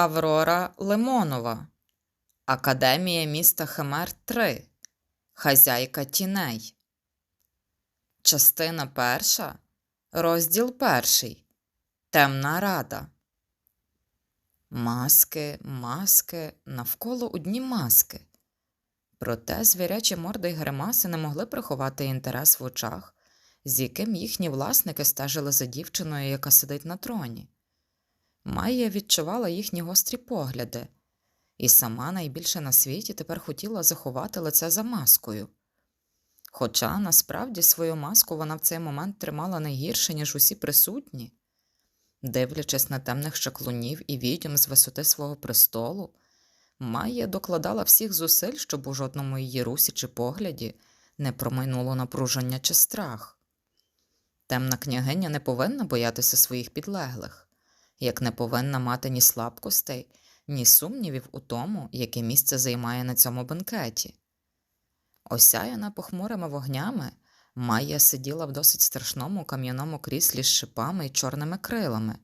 Аврора Лимонова, Академія міста Химер 3, Хазяйка тіней. Частина перша, розділ перший. Темна рада. Маски, маски, навколо одні маски. Проте звірячі морди й гримаси не могли приховати інтерес в очах, з яким їхні власники стежили за дівчиною, яка сидить на троні. Майя відчувала їхні гострі погляди, і сама найбільше на світі тепер хотіла заховати лице за маскою. Хоча насправді свою маску вона в цей момент тримала не гірше, ніж усі присутні, дивлячись на темних чаклунів і відьом з висоти свого престолу, Майя докладала всіх зусиль, щоб у жодному її русі чи погляді не промайнуло напруження чи страх. Темна княгиня не повинна боятися своїх підлеглих, як не повинна мати ні слабкостей, ні сумнівів у тому, яке місце займає на цьому бенкеті. Осяяна похмурими вогнями, Майя сиділа в досить страшному кам'яному кріслі з шипами й чорними крилами,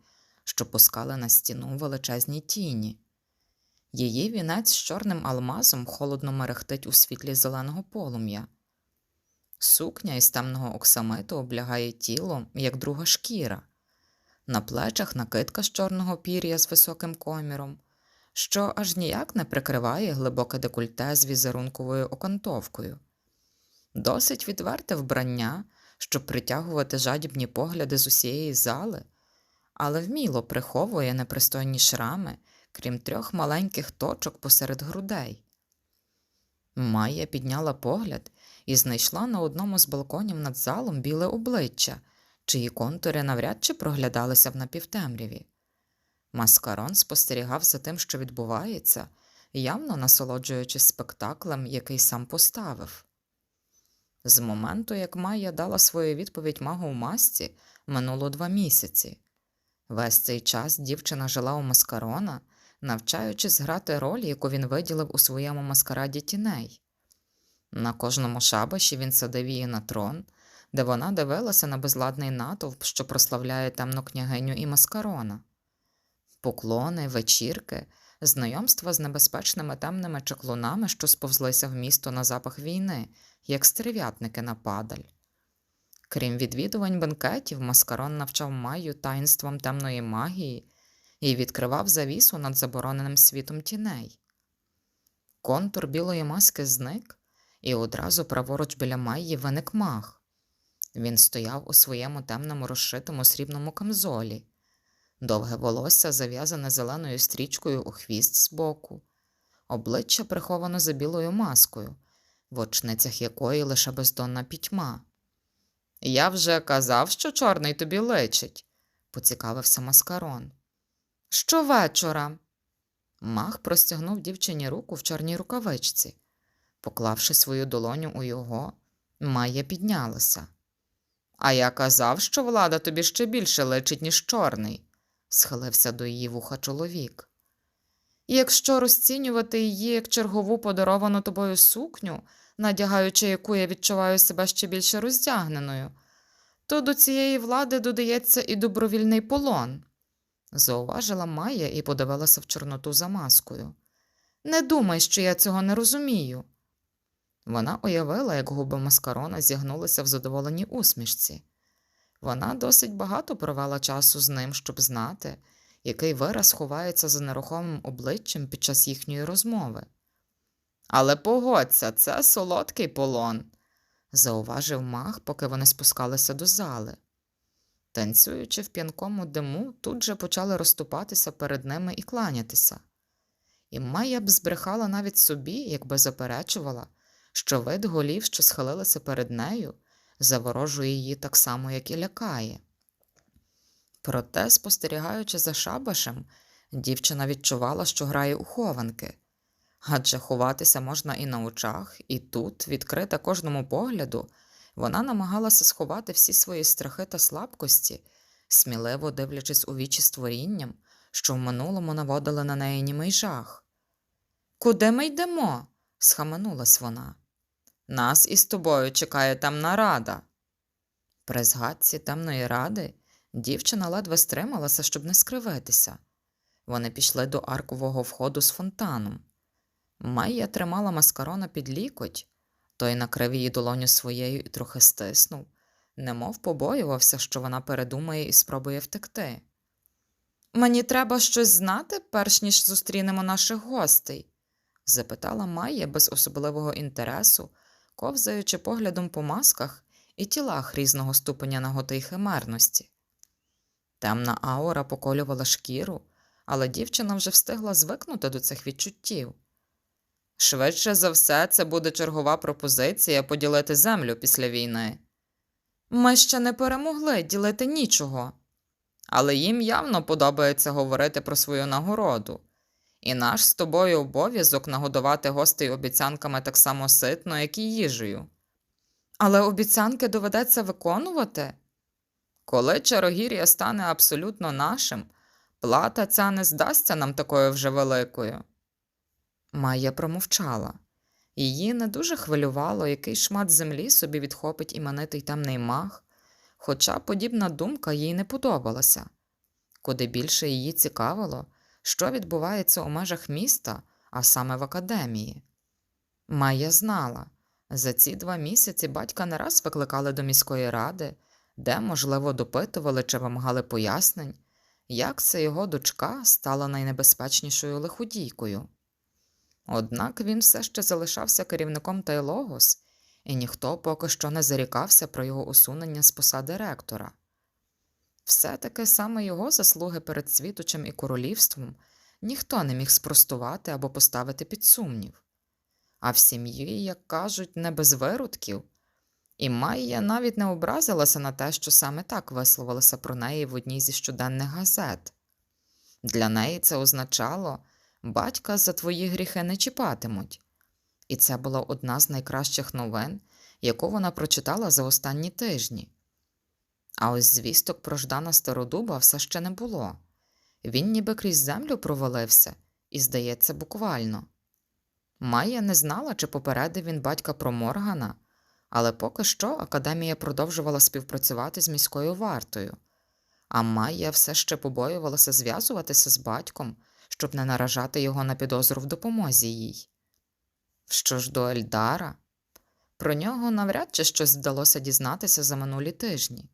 що пускали на стіну величезні тіні. Її вінець з чорним алмазом холодно мерехтить у світлі зеленого полум'я. Сукня із темного оксамиту облягає тіло, як друга шкіра, на плечах накидка з чорного пір'я з високим коміром, що аж ніяк не прикриває глибоке декольте з візерунковою окантовкою. Досить відверте вбрання, щоб притягувати жадібні погляди з усієї зали, але вміло приховує непристойні шрами, крім трьох маленьких точок посеред грудей. Майя підняла погляд і знайшла на одному з балконів над залом біле обличчя, чиї контури навряд чи проглядалися в напівтемряві. Маскарон спостерігав за тим, що відбувається, явно насолоджуючись спектаклем, який сам поставив. З моменту, як Майя дала свою відповідь магу у масці, минуло два місяці. Весь цей час дівчина жила у маскарона, навчаючись грати роль, яку він виділив у своєму маскараді тіней. На кожному шабаші він садив її на трон, де вона дивилася на безладний натовп, що прославляє темну княгиню і маскарона. Поклони, вечірки, знайомства з небезпечними темними чаклунами, що сповзлися в місто на запах війни, як стерв'ятники на падаль. Крім відвідувань бенкетів, маскарон навчав Майю таїнствам темної магії і відкривав завісу над забороненим світом тіней. Контур білої маски зник, і одразу праворуч біля Майї виник маг. Він стояв у своєму темному розшитому срібному камзолі, довге волосся зав'язане зеленою стрічкою у хвіст збоку, обличчя приховано за білою маскою, в очницях якої лише бездонна пітьма. Я вже казав, що чорний тобі личить, поцікавився маскарон. Щовечора. Мах простягнув дівчині руку в чорній рукавичці. Поклавши свою долоню у його, Майя піднялася. А я казав, що влада тобі ще більше личить, ніж чорний, схилився до її вуха чоловік. Якщо розцінювати її як чергову подаровану тобою сукню, надягаючи яку я відчуваю себе ще більше роздягненою, то до цієї влади додається і добровільний полон, зауважила Майя і подивилася в Чорноту за маскою. Не думай, що я цього не розумію. Вона уявила, як губи маскарона зігнулися в задоволеній усмішці. Вона досить багато провела часу з ним, щоб знати, який вираз ховається за нерухомим обличчям під час їхньої розмови. Але погодься, це солодкий полон, зауважив мах, поки вони спускалися до зали. Танцюючи в п'янкому диму, тут же почали розступатися перед ними і кланятися. І Майя б збрехала навіть собі, якби заперечувала, що вид голів, що схилилися перед нею, заворожує її так само, як і лякає. Проте, спостерігаючи за шабашем, дівчина відчувала, що грає у хованки, адже ховатися можна і на очах, і тут, відкрита кожному погляду, вона намагалася сховати всі свої страхи та слабкості, сміливо дивлячись у вічі створінням, що в минулому наводили на неї німий жах. Куди ми йдемо? схаменулась вона. Нас із тобою чекає темна рада. При згадці темної ради дівчина ледве стрималася, щоб не скривитися. Вони пішли до аркового входу з фонтаном. Майя тримала маскарона під лікоть, той накрив її долоню своєю і трохи стиснув, немов побоювався, що вона передумає і спробує втекти. Мені треба щось знати, перш ніж зустрінемо наших гостей? запитала Майя без особливого інтересу, ковзаючи поглядом по масках і тілах різного ступеня наготи й химерності. Темна аура поколювала шкіру, але дівчина вже встигла звикнути до цих відчуттів. Швидше за все, це буде чергова пропозиція поділити землю після війни. Ми ще не перемогли ділити нічого. Але їм явно подобається говорити про свою нагороду. І наш з тобою обов'язок нагодувати гостей обіцянками так само ситно, як і їжею. Але обіцянки доведеться виконувати. Коли Чарогір'я стане абсолютно нашим, плата ця не здасться нам такою вже великою. Майя промовчала. Її не дуже хвилювало, який шмат землі собі відхопить іменитий темний маг, хоча подібна думка їй не подобалася. Куди більше її цікавило, що відбувається у межах міста, а саме в академії. Майя знала, за ці два місяці батька не раз викликали до міської ради, де, можливо, допитували чи вимагали пояснень, як це його дочка стала найнебезпечнішою лиходійкою. Однак він все ще залишався керівником Тайлогос, і ніхто поки що не зарікався про його усунення з посади ректора. Все таки саме його заслуги перед світочем і королівством ніхто не міг спростувати або поставити під сумнів. А в сім'ї, як кажуть, не без виродків. І Майя навіть не образилася на те, що саме так висловилася про неї в одній зі щоденних газет. Для неї це означало батька за твої гріхи не чіпатимуть. І це була одна з найкращих новин, яку вона прочитала за останні тижні. А ось звісток про Ждана Стародуба все ще не було. Він ніби крізь землю провалився, і, здається, буквально. Майя не знала, чи попередив він батька про Моргана, але поки що академія продовжувала співпрацювати з міською вартою, а Майя все ще побоювалася зв'язуватися з батьком, щоб не наражати його на підозру в допомозі їй. Що ж до Ельдара, про нього навряд чи щось вдалося дізнатися за минулі тижні.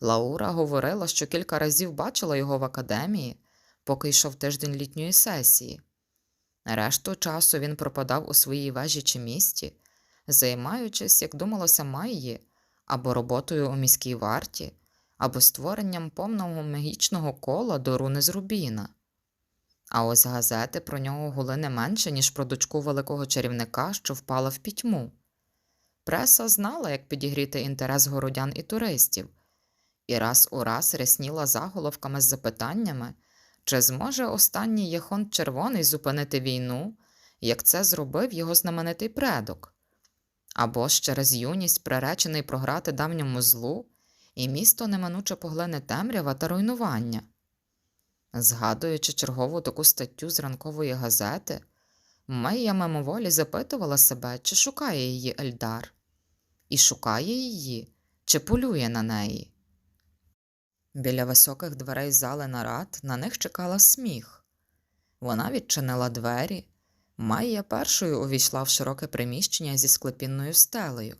Лаура говорила, що кілька разів бачила його в академії, поки йшов тиждень літньої сесії. Решту часу він пропадав у своїй вежі чи місті, займаючись, як думалося Майї, або роботою у міській варті, або створенням повного магічного кола до руни з Рубіна. А ось газети про нього гули не менше, ніж про дочку великого чарівника, що впала в пітьму. Преса знала, як підігріти інтерес городян і туристів, і раз у раз рясніла заголовками з запитаннями, чи зможе останній Єхон Червоний зупинити війну, як це зробив його знаменитий предок, або ж через юність приречений програти давньому злу, і місто неминуче поглине темрява та руйнування. Згадуючи чергову таку статтю з ранкової газети, Майя мимоволі запитувала себе, чи шукає її Ельдар, і шукає її, чи полює на неї. Біля високих дверей зали нарад на них чекала сміх. Вона відчинила двері. Майя першою увійшла в широке приміщення зі склепінною стелею.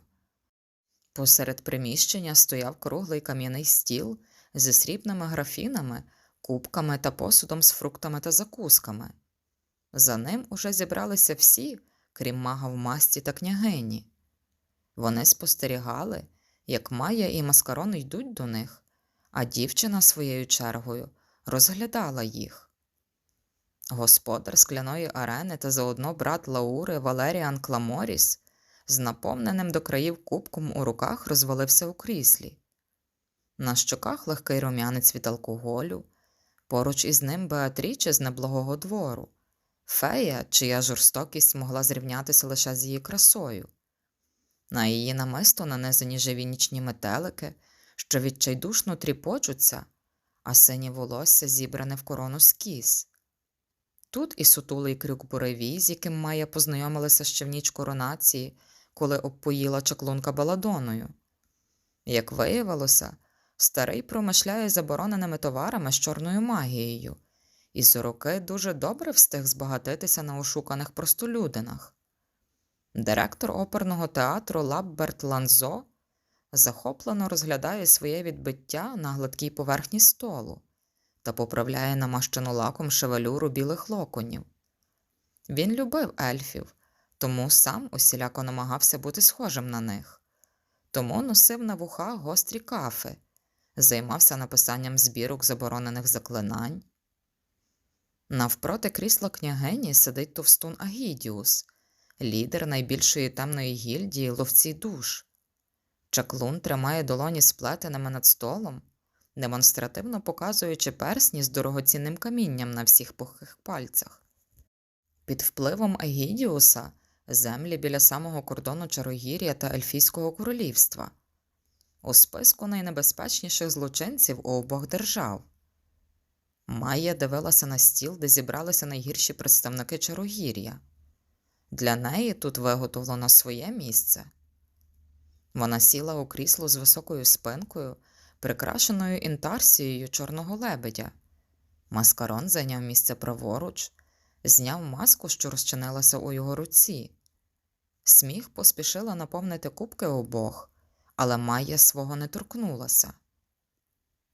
Посеред приміщення стояв круглий кам'яний стіл зі срібними графінами, кубками та посудом з фруктами та закусками. За ним уже зібралися всі, крім мага в масті та княгині. Вони спостерігали, як Майя і Маскарон йдуть до них, а дівчина своєю чергою розглядала їх. Господар скляної арени та заодно брат Лаури Валеріан Кламоріс з наповненим до країв кубком у руках розвалився у кріслі. На щоках легкий рум'янець від алкоголю, поруч із ним Беатріче з неблагого двору, фея, чия жорстокість могла зрівнятися лише з її красою. На її намисто нанизані живі нічні метелики, що відчайдушно тріпочуться, а синє волосся зібране в корону скіз. Тут і сутулий крюк буревій, з яким Майя познайомилася ще в ніч коронації, коли обпоїла чаклунка баладоною. Як виявилося, старий промишляє забороненими товарами з чорною магією і з роки дуже добре встиг збагатитися на ошуканих простолюдинах. Директор оперного театру Лабберт Ланзо захоплено розглядає своє відбиття на гладкій поверхні столу та поправляє намащену лаком шевелюру білих локонів. Він любив ельфів, тому сам усіляко намагався бути схожим на них, тому носив на вухах гострі кафи, займався написанням збірок заборонених заклинань. Навпроти крісла княгині сидить товстун Агідіус, лідер найбільшої темної гільдії ловці душ. Чаклун тримає долоні сплетеними над столом, демонстративно показуючи персні з дорогоцінним камінням на всіх пухих пальцях. Під впливом Агідіуса землі біля самого кордону Чарогір'я та Ельфійського королівства, у списку найнебезпечніших злочинців у обох держав. Майя дивилася на стіл, де зібралися найгірші представники Чарогір'я. Для неї тут виготовлено своє місце. Вона сіла у крісло з високою спинкою, прикрашеною інтарсією чорного лебедя. Маскарон зайняв місце праворуч, зняв маску, що розчинилася у його руці. Сміх поспішила наповнити кубки обох, але Майя свого не торкнулася.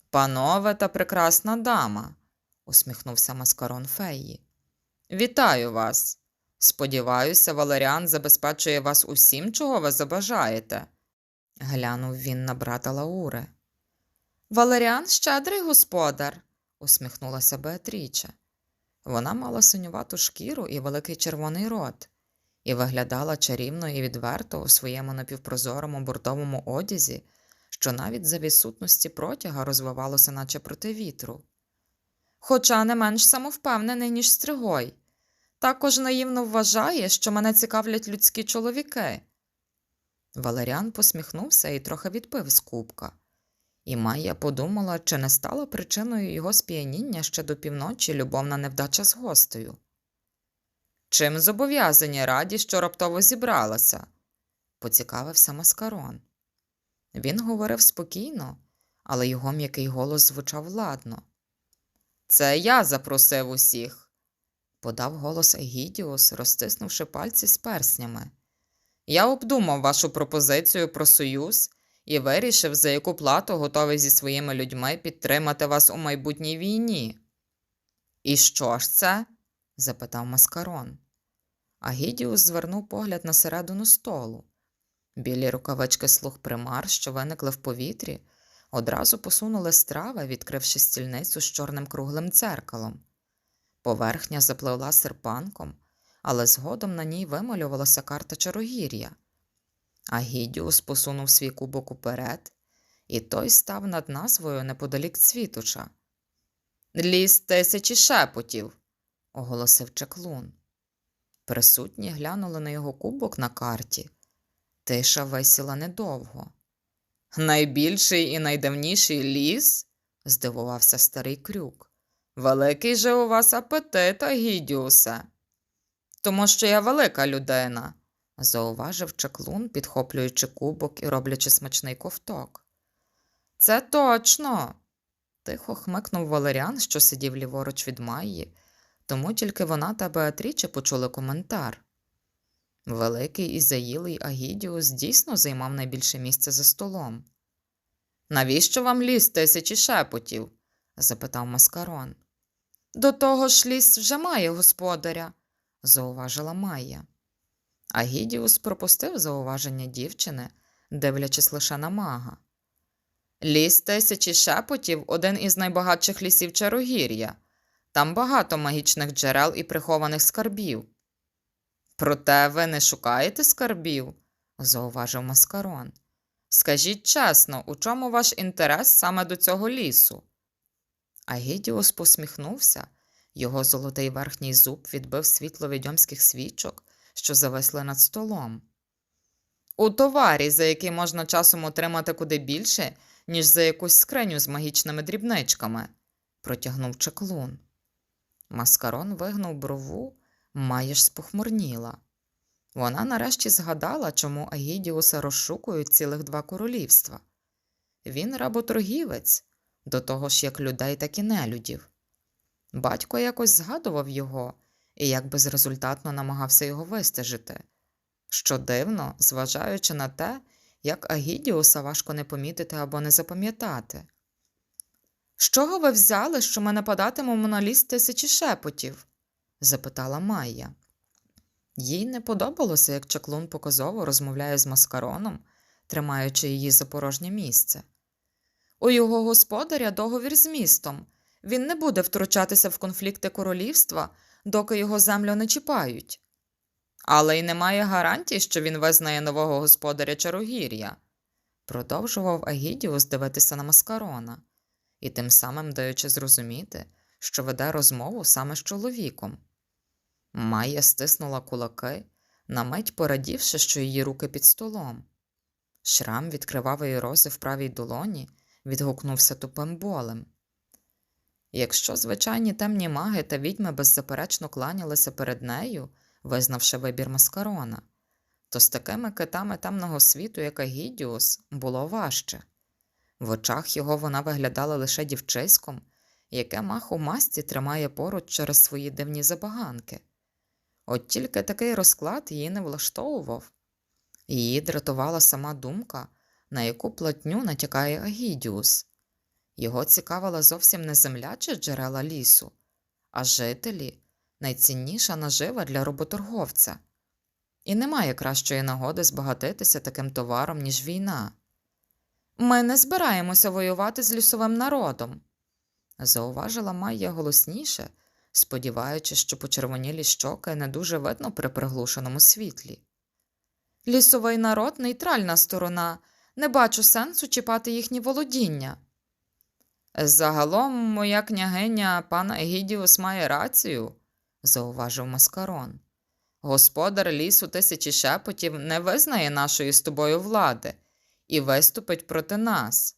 Панове та прекрасна дама, усміхнувся маскарон феї. Вітаю вас. Сподіваюся, Валеріан забезпечує вас усім, чого ви забажаєте. Глянув він на брата Лаури. Валеріан щедрий господар, усміхнулася Беатріча. Вона мала синювату шкіру і великий червоний рот, і виглядала чарівно і відверто у своєму напівпрозорому бордовому одязі, що навіть за відсутності протяга розвивалося, наче проти вітру. Хоча не менш самовпевнений, ніж Стригой. Також наївно вважає, що мене цікавлять людські чоловіки. Валеріан посміхнувся і трохи відпив з кубка. І Майя подумала, чи не стала причиною його сп'яніння ще до півночі любовна невдача з гостею. Чим зобов'язані раді, що раптово зібралася? поцікавився маскарон. Він говорив спокійно, але його м'який голос звучав ладно. Це я запросив усіх, подав голос Егідіус, розтиснувши пальці з перснями. Я обдумав вашу пропозицію про союз і вирішив, за яку плату готовий зі своїми людьми підтримати вас у майбутній війні. І що ж це? запитав Маскарон. Агідіус звернув погляд на середину столу. Білі рукавички слуг примар, що виникли в повітрі, одразу посунули страви, відкривши стільницю з чорним круглим дзеркалом. Поверхня запливла серпанком, але згодом на ній вималювалася карта Чарогір'я. Агідіус посунув свій кубок уперед, і той став над назвою неподалік цвітуча. Ліс тисячі шепотів, оголосив чаклун. Присутні глянули на його кубок на карті. Тиша висіла недовго. Найбільший і найдавніший ліс? здивувався старий крюк. Великий же у вас апетит, Агідіусе. Тому що я велика людина, зауважив чаклун, підхоплюючи кубок і роблячи смачний ковток. Це точно. тихо хмикнув Валеріан, що сидів ліворуч від Майї, тому тільки вона та Беатріче почули коментар. Великий і заїлий Агідіус дійсно займав найбільше місце за столом. Навіщо вам ліс тисячі шепотів? запитав Маскарон. До того ж ліс вже має господаря, зауважила Майя. Агідіус пропустив зауваження дівчини, дивлячись лише на мага. Ліс тисячі шепотів один із найбагатших лісів Чарогір'я. Там багато магічних джерел і прихованих скарбів. Проте ви не шукаєте скарбів, зауважив Маскарон. Скажіть чесно, у чому ваш інтерес саме до цього лісу? Агідіус посміхнувся, його золотий верхній зуб відбив світло відьомських свічок, що зависли над столом. У товарі, за який можна часом отримати куди більше, ніж за якусь скриню з магічними дрібничками, протягнув чаклун. Маскарон вигнув брову, майже спохмурніла. Вона нарешті згадала, чому Агідіуса розшукують цілих два королівства. Він работоргівець, до того ж як людей, так і нелюдів. Батько якось згадував його і як безрезультатно намагався його вистежити. Що дивно, зважаючи на те, як Агідіуса важко не помітити або не запам'ятати. З чого ви взяли, що ми нападатимемо на ліс тисячі шепотів? запитала Майя. Їй не подобалося, як чаклун показово розмовляє з маскароном, тримаючи її за порожнє місце. У його господаря договір з містом. Він не буде втручатися в конфлікти королівства, доки його землю не чіпають. Але й немає гарантій, що він визнає нового господаря Чарогір'я, продовжував Агідіус дивитися на маскарона і тим самим даючи зрозуміти, що веде розмову саме з чоловіком. Майя стиснула кулаки, на мить порадівши, що її руки під столом. Шрам від кривавої рози в правій долоні відгукнувся тупим болем. Якщо звичайні темні маги та відьми беззаперечно кланялися перед нею, визнавши вибір маскарона, то з такими китами темного світу, як Агідіус, було важче. В очах його вона виглядала лише дівчиськом, яке мах у масті тримає поруч через свої дивні забаганки. От тільки такий розклад її не влаштовував. Її дратувала сама думка, на яку платню натякає Агідіус. Його цікавила зовсім не земля чи джерела лісу, а жителі найцінніша нажива для роботорговця. І немає кращої нагоди збагатитися таким товаром, ніж війна. Ми не збираємося воювати з лісовим народом, зауважила Майя голосніше, сподіваючись, що почервонілі щоки не дуже видно при приглушеному світлі. Лісовий народ нейтральна сторона, не бачу сенсу чіпати їхні володіння. Загалом, моя княгиня пан Егідіус має рацію, зауважив Маскарон. Господар лісу тисячі шепотів не визнає нашої з тобою влади і виступить проти нас.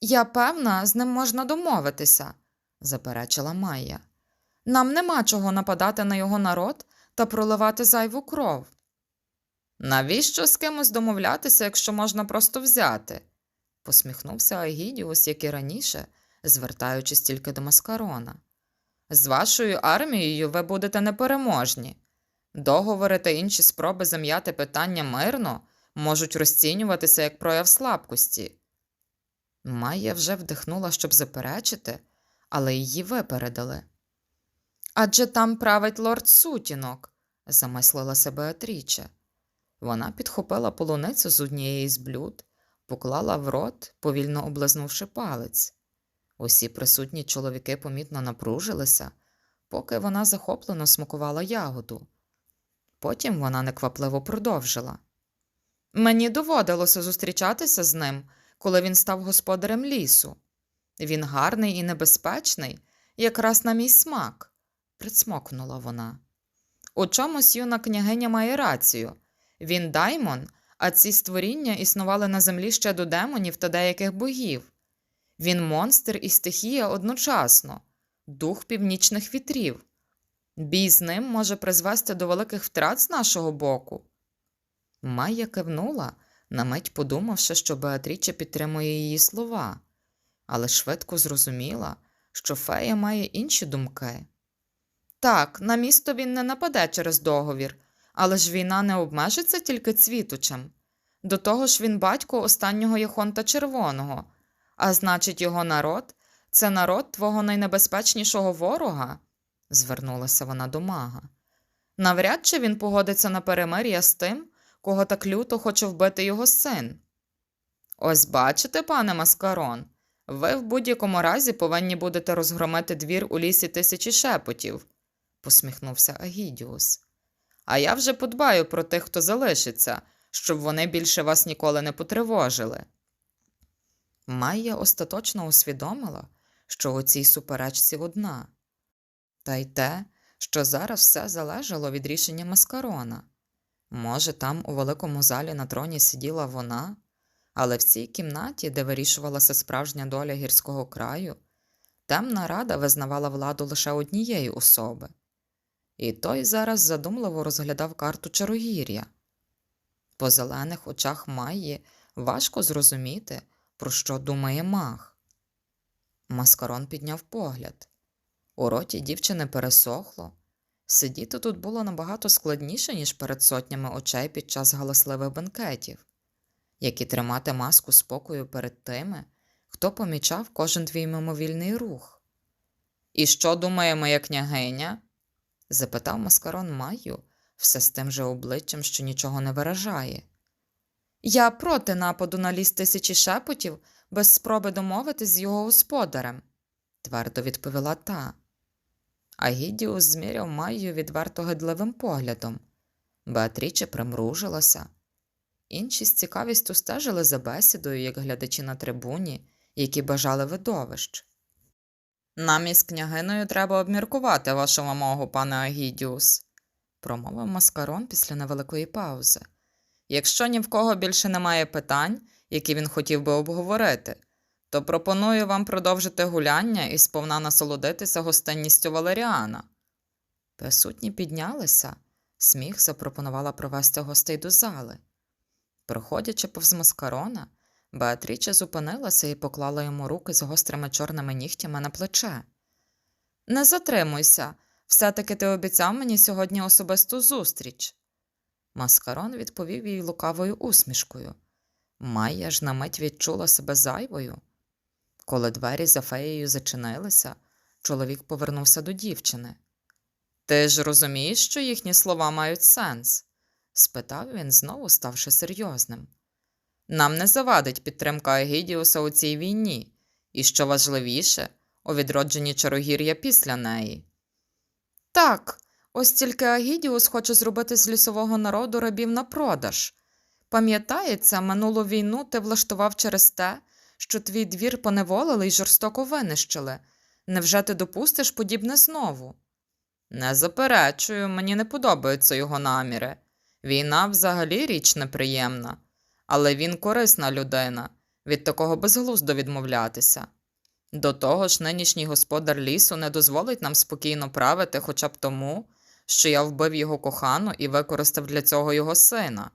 Я певна, з ним можна домовитися, заперечила Майя. Нам нема чого нападати на його народ та проливати зайву кров. Навіщо з кимось домовлятися, якщо можна просто взяти? Посміхнувся Агідіус, як і раніше, звертаючись тільки до Маскарона. З вашою армією ви будете непереможні. Договори та інші спроби зам'яти питання мирно можуть розцінюватися як прояв слабкості. Майя вже вдихнула, щоб заперечити, але її випередили. Адже там править лорд сутінок, замислила Беатріче. Вона підхопила полуницю з однієї з блюд, поклала в рот, повільно облизнувши палець. Усі присутні чоловіки помітно напружилися, поки вона захоплено смакувала ягоду. Потім вона неквапливо продовжила. Мені доводилося зустрічатися з ним, коли він став господарем лісу. Він гарний і небезпечний, якраз на мій смак, прицмокнула вона. У чомусь юна княгиня має рацію. Він даймон, а ці створіння існували на землі ще до демонів та деяких богів. Він монстр і стихія одночасно, дух північних вітрів. Бій з ним може призвести до великих втрат з нашого боку. Майя кивнула, на мить подумавши, що Беатріча підтримує її слова, але швидко зрозуміла, що фея має інші думки. Так, на місто він не нападе через договір, але ж війна не обмежиться тільки цвітучем. До того ж він батько останнього Яхонта Червоного, а значить, його народ це народ твого найнебезпечнішого ворога, звернулася вона до мага. Навряд чи він погодиться на перемир'я з тим, кого так люто хоче вбити його син. Ось бачите, пане Маскарон, ви в будь-якому разі повинні будете розгромити двір у лісі тисячі шепотів, посміхнувся Агідіус. А я вже подбаю про тих, хто залишиться, щоб вони більше вас ніколи не потривожили. Майя остаточно усвідомила, що у цій суперечці одна, та й те, що зараз все залежало від рішення Маскарона. Може, там у великому залі на троні сиділа вона, але в цій кімнаті, де вирішувалася справжня доля гірського краю, темна рада визнавала владу лише однієї особи. І той зараз задумливо розглядав карту Чарогір'я. По зелених очах Майї важко зрозуміти, про що думає мах. Маскарон підняв погляд. У роті дівчини пересохло. Сидіти тут було набагато складніше, ніж перед сотнями очей під час галасливих бенкетів, як і тримати маску спокою перед тими, хто помічав кожен твій мимовільний рух. І що думає моя княгиня? Запитав маскарон Майю, все з тим же обличчям, що нічого не виражає. Я проти нападу на ліс тисячі шепотів без спроби домовитись з його господарем, твердо відповіла та. Агідіус зміряв Майю відверто гидливим поглядом. Беатріче примружилася. Інші з цікавістю стежили за бесідою, як глядачі на трибуні, які бажали видовищ. Нам із княгиною треба обміркувати вашу вимогу, пане Агідіус, промовив маскарон після невеликої паузи. Якщо ні в кого більше немає питань, які він хотів би обговорити, то пропоную вам продовжити гуляння і сповна насолодитися гостинністю Валеріана. Присутні піднялися, сміх запропонувала провести гостей до зали. Проходячи повз маскарона, Беатріча зупинилася і поклала йому руки з гострими чорними нігтями на плече. Не затримуйся, все-таки ти обіцяв мені сьогодні особисту зустріч. Маскарон відповів їй лукавою усмішкою. Майя ж на мить відчула себе зайвою. Коли двері за феєю зачинилися, чоловік повернувся до дівчини. Ти ж розумієш, що їхні слова мають сенс? спитав він, знову ставши серйозним. Нам не завадить підтримка Егідіуса у цій війні, і що важливіше, у відродженні Чарогір'я після неї. Так, ось тільки Агідіус хоче зробити з лісового народу рабів на продаж. Пам'ятається, минулу війну ти влаштував через те, що твій двір поневолили й жорстоко винищили. Невже ти допустиш подібне знову? Не заперечую, мені не подобаються його наміри. Війна взагалі річ неприємна, але він корисна людина, від такого безглуздо відмовлятися. До того ж, нинішній господар лісу не дозволить нам спокійно правити хоча б тому, що я вбив його кохану і використав для цього його сина.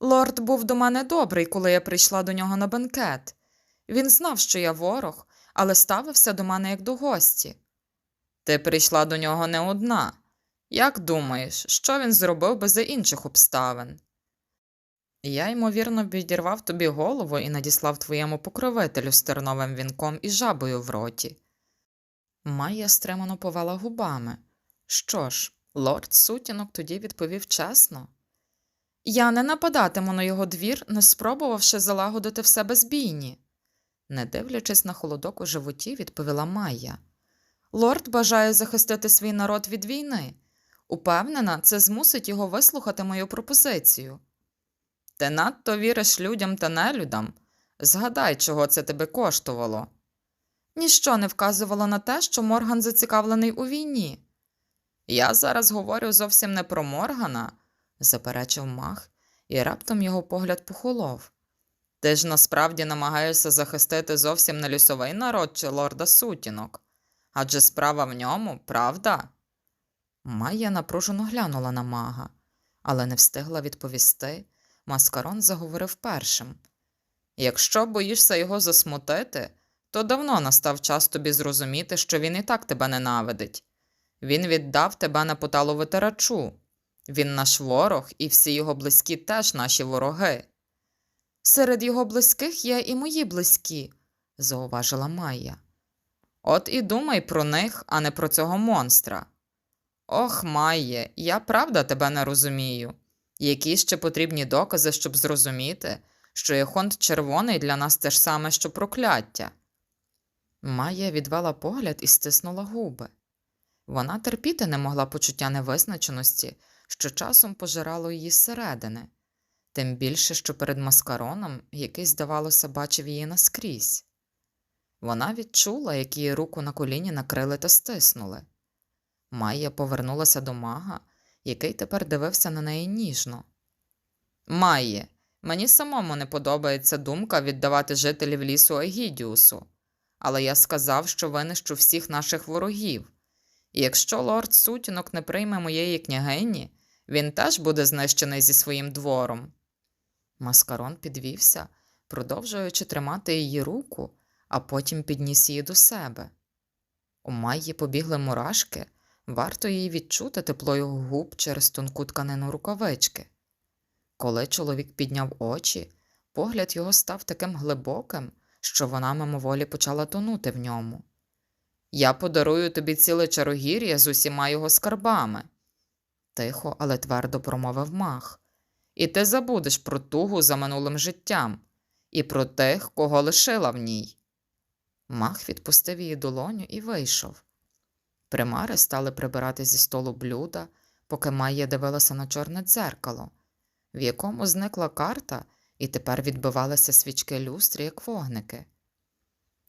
Лорд був до мене добрий, коли я прийшла до нього на бенкет. Він знав, що я ворог, але ставився до мене як до гості. Ти прийшла до нього не одна. Як думаєш, що він зробив би за інших обставин? Я, ймовірно, відірвав тобі голову і надіслав твоєму покровителю з терновим вінком і жабою в роті. Майя стримано повела губами. Що ж, лорд сутінок тоді відповів чесно. Я не нападатиму на його двір, не спробувавши залагодити в себе збійні. Не дивлячись на холодок у животі, відповіла Майя. Лорд бажає захистити свій народ від війни. Упевнена, це змусить його вислухати мою пропозицію. Ти надто віриш людям та нелюдам. Згадай, чого це тебе коштувало. Ніщо не вказувало на те, що Морган зацікавлений у війні. Я зараз говорю зовсім не про Моргана, заперечив мах, і раптом його погляд похолов. Ти ж насправді намагаєшся захистити зовсім не лісовий народ чи лорда сутінок. Адже справа в ньому, правда? Майя напружено глянула на мага, але не встигла відповісти. Маскарон заговорив першим. Якщо боїшся його засмутити, то давно настав час тобі зрозуміти, що він і так тебе ненавидить. Він віддав тебе на поталу витирачу. Він наш ворог, і всі його близькі теж наші вороги. Серед його близьких є і мої близькі, зауважила Майя. От і думай про них, а не про цього монстра. Ох, Майє, я правда тебе не розумію. Які ще потрібні докази, щоб зрозуміти, що Єхонт червоний для нас те ж саме, що прокляття. Майя відвела погляд і стиснула губи. Вона терпіти не могла почуття невизначеності, що часом пожирало її зсередини, тим більше, що перед маскароном, який, здавалося, бачив її наскрізь. Вона відчула, як її руку на коліні накрили та стиснули. Майя повернулася до мага, який тепер дивився на неї ніжно. Майє, мені самому не подобається думка віддавати жителів лісу Егідіусу, але я сказав, що винищу всіх наших ворогів, і якщо лорд сутінок не прийме моєї княгині, він теж буде знищений зі своїм двором. Маскарон підвівся, продовжуючи тримати її руку, а потім підніс її до себе. У Майї побігли мурашки, варто їй відчути тепло його губ через тонку тканину рукавички. Коли чоловік підняв очі, погляд його став таким глибоким, що вона мимоволі почала тонути в ньому. Я подарую тобі ціле чарогір'я з усіма його скарбами, тихо, але твердо промовив мах. І ти забудеш про тугу за минулим життям і про тих, кого лишила в ній. Мах відпустив її долоню і вийшов. Примари стали прибирати зі столу блюда, поки Майя дивилася на чорне дзеркало, в якому зникла карта, і тепер відбивалися свічки люстри, як вогники.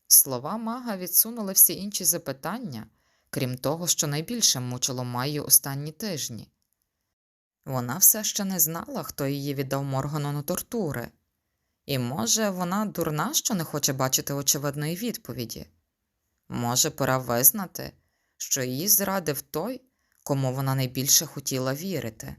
Слова мага відсунули всі інші запитання, крім того, що найбільше мучило Майю останні тижні. Вона все ще не знала, хто її віддав Моргану на тортури, і, може, вона дурна, що не хоче бачити очевидної відповіді. Може, пора визнати, що її зрадив той, кому вона найбільше хотіла вірити.